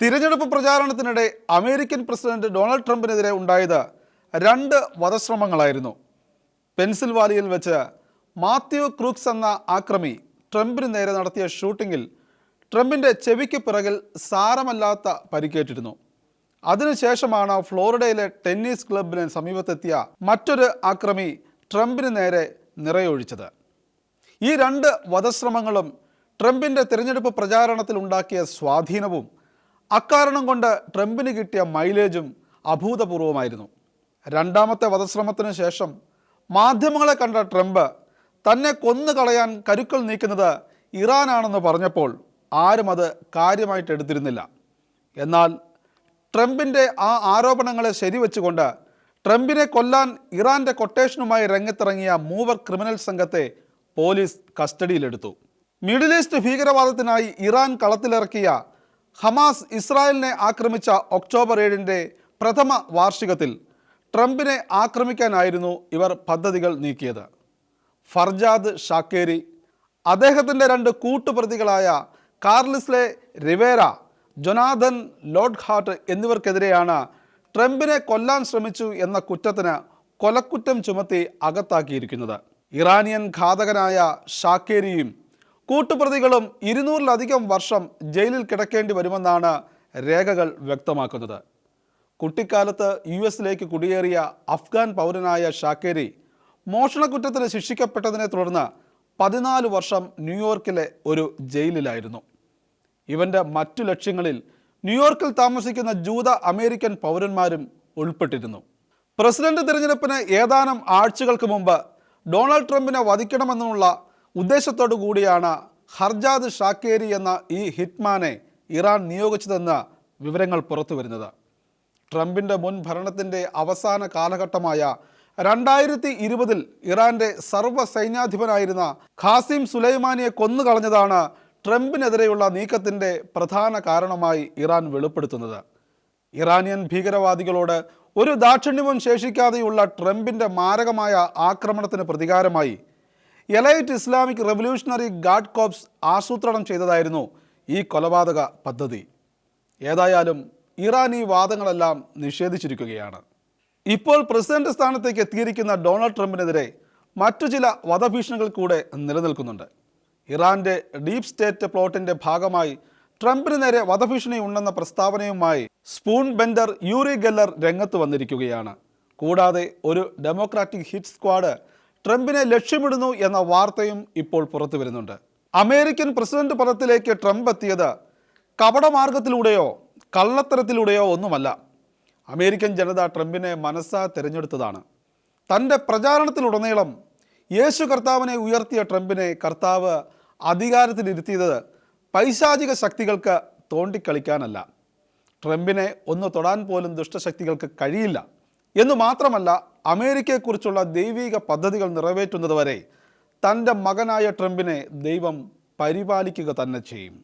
തിരഞ്ഞെടുപ്പ് പ്രചാരണത്തിനിടെ American president Donald ട്രംപിനെതിരെ ഉണ്ടായത് രണ്ട് വധശ്രമങ്ങളായിരുന്നു. പെൻസിൽവാലിയിൽ വെച്ച് മാത്യു ക്രൂക്സ് എന്ന ആക്രമി ട്രംപിന് നേരെ നടത്തിയ ഷൂട്ടിങ്ങിൽ ട്രംപിന്റെ ചെവിക്ക് പിറകിൽ സാരമല്ലാത്ത പരിക്കേറ്റിരുന്നു. അതിനുശേഷമാണ് ഫ്ലോറിഡയിലെ ടെന്നീസ് ക്ലബിന് സമീപത്തെത്തിയ മറ്റൊരു ആക്രമി ട്രംപിന് നേരെ നിറയൊഴിച്ചത്. ഈ രണ്ട് വധശ്രമങ്ങളും ട്രംപിന്റെ തിരഞ്ഞെടുപ്പ് പ്രചാരണത്തിൽ ഉണ്ടാക്കിയ സ്വാധീനവും അക്കാരണം കൊണ്ട് ട്രംപിന് കിട്ടിയ മൈലേജും അഭൂതപൂർവമായിരുന്നു. രണ്ടാമത്തെ വധശ്രമത്തിന് ശേഷം മാധ്യമങ്ങളെ കണ്ട ട്രംപ് തന്നെ കൊന്നു കൊന്നുകളയാൻ കരുക്കൾ നീക്കുന്നത് ഇറാനാണെന്ന് പറഞ്ഞപ്പോൾ ആരും അത് കാര്യമായിട്ട് എടുത്തിരുന്നില്ല. എന്നാൽ ട്രംപിന്റെ ആ ആരോപണങ്ങളെ ശരിവെച്ചുകൊണ്ട് ട്രംപിനെ കൊല്ലാൻ ഇറാന്റെ കൊട്ടേഷനുമായി രംഗത്തിറങ്ങിയ മൂവർ ക്രിമിനൽ സംഘത്തെ പോലീസ് കസ്റ്റഡിയിലെടുത്തു. മിഡിൽ ഈസ്റ്റ് ഭീകരവാദത്തിനായി ഇറാൻ കളത്തിലിറക്കിയ ഹമാസ് ഇസ്രായേലിനെ ആക്രമിച്ച ഒക്ടോബർ ഏഴിന്റെ പ്രഥമ വാർഷികത്തിൽ ട്രംപിനെ ആക്രമിക്കാനായിരുന്നു ഇവർ പദ്ധതികൾ നീക്കിയത്. ഫർജാദ് ഷാക്കേരി അദ്ദേഹത്തിന്റെ രണ്ട് കൂട്ടുപ്രതികളായ കാർലിസ്ലെ റിവേര ജൊനാഥൻ ലോഡ്ഹാർട്ട് എന്നിവർക്കെതിരെയാണ് ട്രംപിനെ കൊല്ലാൻ ശ്രമിച്ചു എന്ന കുറ്റത്തിന് കൊലക്കുറ്റം ചുമത്തി അകത്താക്കിയിരിക്കുന്നത്. ഇറാനിയൻ ഘാതകനായ ഷാക്കേരിയും കൂട്ടുപ്രതികളും ഇരുന്നൂറിലധികം വർഷം ജയിലിൽ കിടക്കേണ്ടി വരുമെന്നാണ് രേഖകൾ വ്യക്തമാക്കുന്നത്. കുട്ടിക്കാലത്ത് യു എസിലേക്ക് കുടിയേറിയ അഫ്ഗാൻ പൗരനായ ഷാക്കേരി മോഷണക്കുറ്റത്തിന് ശിക്ഷിക്കപ്പെട്ടതിനെ തുടർന്ന് പതിനാല് വർഷം ന്യൂയോർക്കിലെ ഒരു ജയിലിലായിരുന്നു. ഇവന്റെ മറ്റു ലക്ഷ്യങ്ങളിൽ ന്യൂയോർക്കിൽ താമസിക്കുന്ന ജൂത അമേരിക്കൻ പൗരന്മാരും ഉൾപ്പെട്ടിരുന്നു. പ്രസിഡന്റ് തിരഞ്ഞെടുപ്പിന് ഏതാനും ആഴ്ചകൾക്ക് മുമ്പ് ഡൊണാൾഡ് ട്രംപിനെ വധിക്കണമെന്നുള്ള ഉദ്ദേശത്തോടു കൂടിയാണ് ഹർജാദ് ഷാക്കേരി എന്ന ഈ ഹിറ്റ്മാനെ ഇറാൻ നിയോഗിച്ചതെന്ന് വിവരങ്ങൾ പുറത്തു വരുന്നത്. ട്രംപിന്റെ മുൻ ഭരണത്തിന്റെ അവസാന കാലഘട്ടമായ രണ്ടായിരത്തി ഇരുപതിൽ ഇറാന്റെ സർവ സൈന്യാധിപനായിരുന്ന ഖാസിം സുലൈമാനിയെ കൊന്നുകളഞ്ഞതാണ് ട്രംപിനെതിരെയുള്ള നീക്കത്തിന്റെ പ്രധാന കാരണമായി ഇറാൻ വെളിപ്പെടുത്തുന്നത്. ഇറാനിയൻ ഭീകരവാദികളോട് ഒരു ദാക്ഷിണ്യവും ശേഷിക്കാതെയുള്ള ട്രംപിന്റെ മാരകമായ ആക്രമണത്തിന് പ്രതികാരമായി elite Islamic revolutionary guard corps ആസൂത്രണം ചെയ്തതായിരുന്നു ഈ കൊലപാതക പദ്ധതി. ഏതായാലും ഇറാൻ ഈ വാദങ്ങളെല്ലാം നിഷേധിച്ചിരിക്കുകയാണ്. ഇപ്പോൾ പ്രസിഡന്റ് സ്ഥാനത്തേക്ക് എത്തിയിരിക്കുന്ന ഡൊണാൾഡ് ട്രംപിനെതിരെ മറ്റു ചില വധഭീഷണികൾ കൂടെ നിലനിൽക്കുന്നുണ്ട്. ഇറാന്റെ ഡീപ് സ്റ്റേറ്റ് പ്ലോട്ടിന്റെ ഭാഗമായി ട്രംപിന് നേരെ വധഭീഷണി ഉണ്ടെന്ന പ്രസ്താവനയുമായി സ്പൂൺ ബെൻഡർ യൂറി ഗെല്ലർ രംഗത്ത് വന്നിരിക്കുകയാണ്. കൂടാതെ ഒരു ഡെമോക്രാറ്റിക് ഹിറ്റ് സ്ക്വാഡ് ട്രംപിനെ ലക്ഷ്യമിടുന്നു എന്ന വാർത്തയും ഇപ്പോൾ പുറത്തു വരുന്നുണ്ട്. അമേരിക്കൻ പ്രസിഡന്റ് പദത്തിലേക്ക് ട്രംപ് എത്തിയത് കപടമാർഗത്തിലൂടെയോ കള്ളത്തരത്തിലൂടെയോ ഒന്നുമല്ല. അമേരിക്കൻ ജനത ട്രംപിനെ മനസ്സാ തിരഞ്ഞെടുത്തതാണ്. തന്റെ പ്രചാരണത്തിലുടനീളം യേശു കർത്താവിനെ ഉയർത്തിയ ട്രംപിനെ കർത്താവ് അധികാരത്തിലിരുത്തിയത് പൈശാചിക ശക്തികൾക്ക് തോണ്ടിക്കളിക്കാനല്ല. ട്രംപിനെ ഒന്ന് തൊടാൻ പോലും ദുഷ്ടശക്തികൾക്ക് കഴിയില്ല. എന്നു മാത്രമല്ല അമേരിക്കയെക്കുറിച്ചുള്ള ദൈവിക പദ്ധതികൾ നിറവേറ്റുന്നതുവരെ തന്റെ മകനായ ട്രംപിനെ ദൈവം പരിപാലിക്കുക തന്നെ ചെയ്യും.